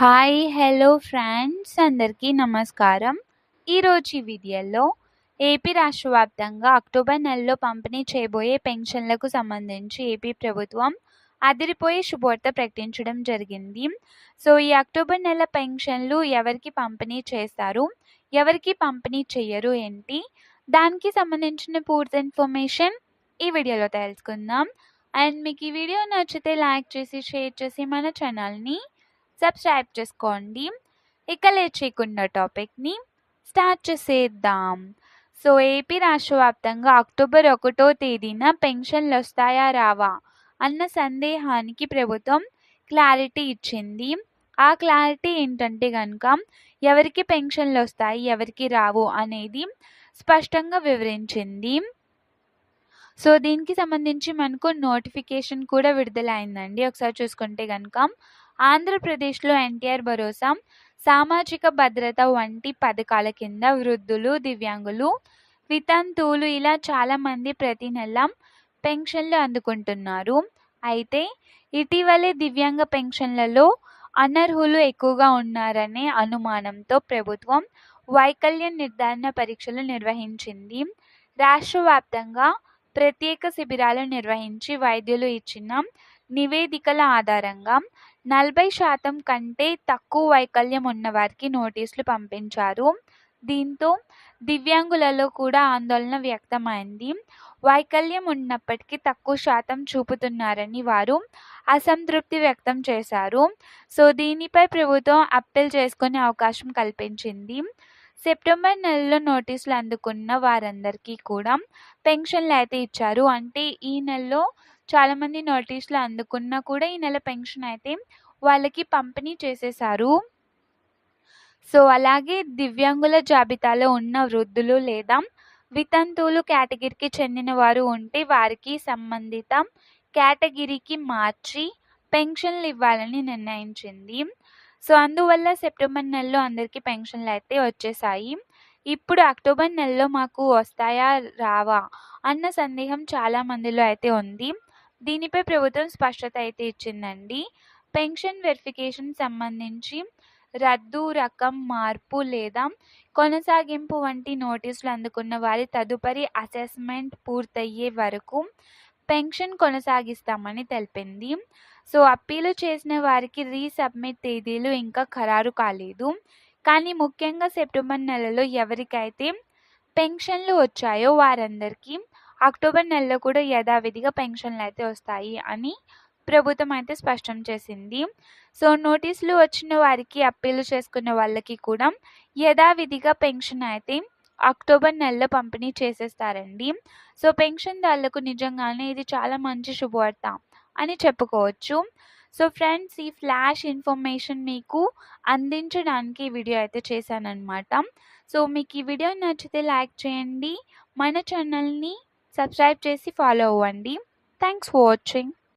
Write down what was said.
Hi hello friends అందరికీ నమస్కారం. ఈరోజు ఈ వీడియోలో ఏపీ రాష్ట్ర వ్యాప్తంగా అక్టోబర్ నెలలో పంపిణీ చేయబోయే పెన్షన్లకు సంబంధించి ఏపీ ప్రభుత్వం అదిరిపోయే శుభవార్త ప్రకటించడం జరిగింది. సో ఈ అక్టోబర్ నెల పెన్షన్లు ఎవరికి పంపిణీ చేస్తారు? ఎవరికి పంపిణీ చేయరు ఏంటి? దానికి సంబంధించిన పూర్తి ఇన్ఫర్మేషన్ ఈ వీడియోలో తెలుసుకుందాం. అండ్ మీకు ఈ వీడియో నచ్చితే లైక్ చేసి షేర్ చేసి మన ఛానల్ని సబ్స్క్రైబ్ చేసుకోండి. ఇక లేచేకున్న చేయకుండా టాపిక్ని స్టార్ట్ చేసేద్దాం. సో ఏపీ రాష్ట్ర వ్యాప్తంగా అక్టోబర్ ఒకటో తేదీన పెన్షన్లు వస్తాయా రావా అన్న సందేహానికి ప్రభుత్వం క్లారిటీ ఇచ్చింది. ఆ క్లారిటీ ఏంటంటే కనుక ఎవరికి పెన్షన్లు వస్తాయి ఎవరికి రావు అనేది స్పష్టంగా వివరించింది. సో దీనికి సంబంధించి మనకు నోటిఫికేషన్ కూడా విడుదలైందండి. ఒకసారి చూసుకుంటే కనుక ఆంధ్రప్రదేశ్లో ఎన్టీఆర్ భరోసా సామాజిక భద్రత వంటి పథకాల కింద వృద్ధులు దివ్యాంగులు వితంతువులు ఇలా చాలామంది ప్రతి నెల పెన్షన్లు అందుకుంటున్నారు. అయితే ఇటీవలే దివ్యాంగ పెన్షన్లలో అనర్హులు ఎక్కువగా ఉన్నారనే అనుమానంతో ప్రభుత్వం వైకల్యం నిర్ధారణ పరీక్షలు నిర్వహించింది. రాష్ట్ర వ్యాప్తంగా ప్రత్యేక శిబిరాలు నిర్వహించి వైద్యులు ఇచ్చిన నివేదికల ఆధారంగా నలభై శాతం కంటే తక్కువ వైకల్యం ఉన్నవారికి నోటీసులు పంపించారు. దీంతో దివ్యాంగులలో కూడా ఆందోళన వ్యక్తమైంది. వైకల్యం ఉన్నప్పటికీ తక్కువ శాతం చూపుతున్నారని వారు అసంతృప్తి వ్యక్తం చేశారు. సో దీనిపై ప్రభుత్వం అప్పీల్ చేసుకునే అవకాశం కల్పించింది. సెప్టెంబర్ నెలలో నోటీసులు అందుకున్న వారందరికీ కూడా పెన్షన్లు అయితే ఇచ్చారు. అంటే ఈ నెలలో చాలామంది నోటీసులు అందుకున్నా కూడా ఈ నెల పెన్షన్ అయితే వాళ్ళకి పంపిణీ చేసేశారు. సో అలాగే దివ్యాంగుల జాబితాలో ఉన్న వృద్ధులు లేదా వితంతువులు కేటగిరీకి చెందిన వారు ఉంటే వారికి సంబంధిత కేటగిరీకి మార్చి పెన్షన్లు ఇవ్వాలని నిర్ణయించింది. సో అందువల్ల సెప్టెంబర్ నెలలో అందరికీ పెన్షన్లు అయితే వచ్చేసాయి ఇప్పుడు అక్టోబర్ నెలలో మాకు వస్తాయా రావా అన్న సందేహం చాలామందిలో అయితే ఉంది. దీనిపై ప్రభుత్వం స్పష్టత అయితే ఇచ్చిందండి. పెన్షన్ వెరిఫికేషన్ సంబంధించి రద్దు రకం మార్పు లేదా కొనసాగింపు వంటి నోటీసులు అందుకున్న వారి తదుపరి అసెస్మెంట్ పూర్తయ్యే వరకు పెన్షన్ కొనసాగిస్తామని తెలిపింది. సో అప్పీలు చేసిన వారికి రీసబ్మిట్ తేదీలు ఇంకా ఖరారు కాలేదు. కానీ ముఖ్యంగా సెప్టెంబర్ నెలలో ఎవరికైతే పెన్షన్లు వచ్చాయో వారందరికీ అక్టోబర్ నెలలో కూడా యథావిధిగా పెన్షన్లు అయితే వస్తాయి అని ప్రభుత్వం అయితే స్పష్టం చేసింది. సో నోటీసులు వచ్చిన వారికి అప్పీలు చేసుకున్న వాళ్ళకి కూడా యథావిధిగా పెన్షన్ అయితే అక్టోబర్ నెలలో పంపిణీ చేసేస్తారండి. సో పెన్షన్దారులకు నిజంగానే ఇది చాలా మంచి శుభవార్త అని చెప్పుకోవచ్చు. సో ఫ్రెండ్స్ ఈ ఫ్లాష్ ఇన్ఫర్మేషన్ మీకు అందించడానికి వీడియో అయితే చేశానన్నమాట. సో మీకు ఈ వీడియో నచ్చితే లైక్ చేయండి. మన ఛానల్ని సబ్స్క్రైబ్ చేసి ఫాలో అవ్వండి. Thanks for watching.